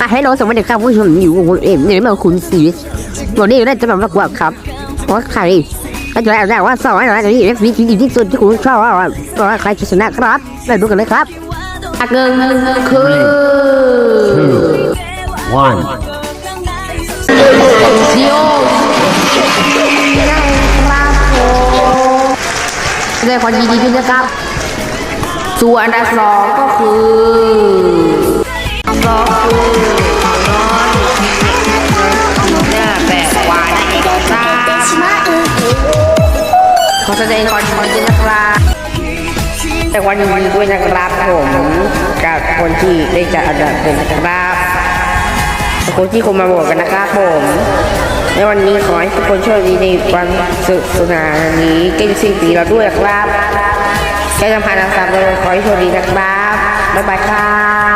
อะให้เราสวัสดีครับผู้ชมอยู่กับผมเอ็มเนี่ยมาคุณสีวันนี้เราจะมาประกวดครับว่าะใครก็จะได้ว่าสองอะไรนี่เอฟวีที่ดีที่สุดที่คุณชอบว่าว่าใครจะชนะครับไปดูกันเลยครับอักเงินคือ one เดียวนะครับผมแสดงความยินดีด้วยนะครับส่วนอันดับสองก็คือ น้องหน้าแปดกว่าในเองครับขอแสดงความยินดีนะครับแต่วันนี้ด้วยนะครับผมกับคนที่ได้จัดอันดับเป็นนะครับคนที่คนมาโหวตกันนะครับผมในวันนี้ขอให้ทุกคนโชคดีในวันสุสนานนี้เก่งสิ่งปีเราด้วยนะครับใช้สัมพันธ์นะครับเลยขอให้โชคดีนะครับบ๊ายบายครับ